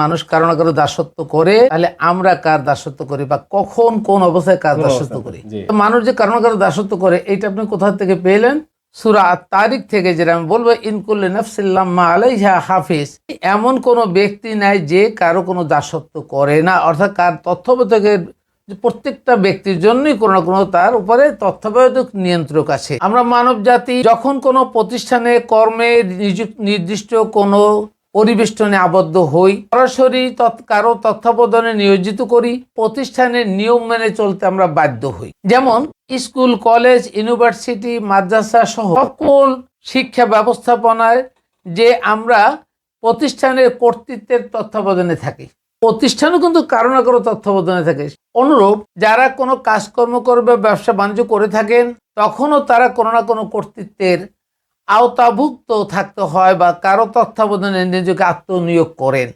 মানুষ কারও না কারও দাসত্ব করে তাহলে আমরা কার দাসত্ব করি বা কখন কোন অবস্থায় কার দাসত্ব করি? মানুষ যে কারও না কারও দাসত্ব করে এইটা আপনি কোথা থেকে পেলেন? সুরা তারিখ থেকে যেটা আমি বলব ইনকুল্লে নফসিল্লাম্মা আলাইহা হাফিজ। এমন কোন ব্যক্তি নাই যে কারও কোনো দাসত্ব করে না। অর্থাৎ কার তথ্যবোধকের প্রত্যেকটা ব্যক্তির জন্যই কোনো না কোনো তার উপরে তত্ত্বাবধায়ক নিয়ন্ত্রক আছে। আমরা মানব জাতি যখন কোনো প্রতিষ্ঠানে কর্মে নিযুক- নির্দিষ্ট কোনো পরিবেষ্টনে আবদ্ধ হই। সরাসরি কারও তত্ত্বাবধানে নিয়োজিত করি। প্রতিষ্ঠানের নিয়ম মেনে চলতে আমরা বাধ্য হই। যেমন, স্কুল, কলেজ, ইউনিভার্সিটি, মাদ্রাসা সহ সকল শিক্ষা ব্যবস্থাপনায় যে আমরা প্রতিষ্ঠানের কর্তৃত্বের তত্ত্বাবধানে থাকি। প্রতিষ্ঠানও কিন্তু কারও না কারও তত্ত্বাবধানে থাকে। অনুরূপ, যারা কোনো কাজকর্ম করবে, ব্যবসা বাণিজ্য করে থাকেন, তখনও তারা কোনো না কোনো কর্তৃত্বের আওতাভুক্ত থাকতে হয় বা কারও তত্ত্বাবধানে নিজেকে আত্মনিয়োগ করেন।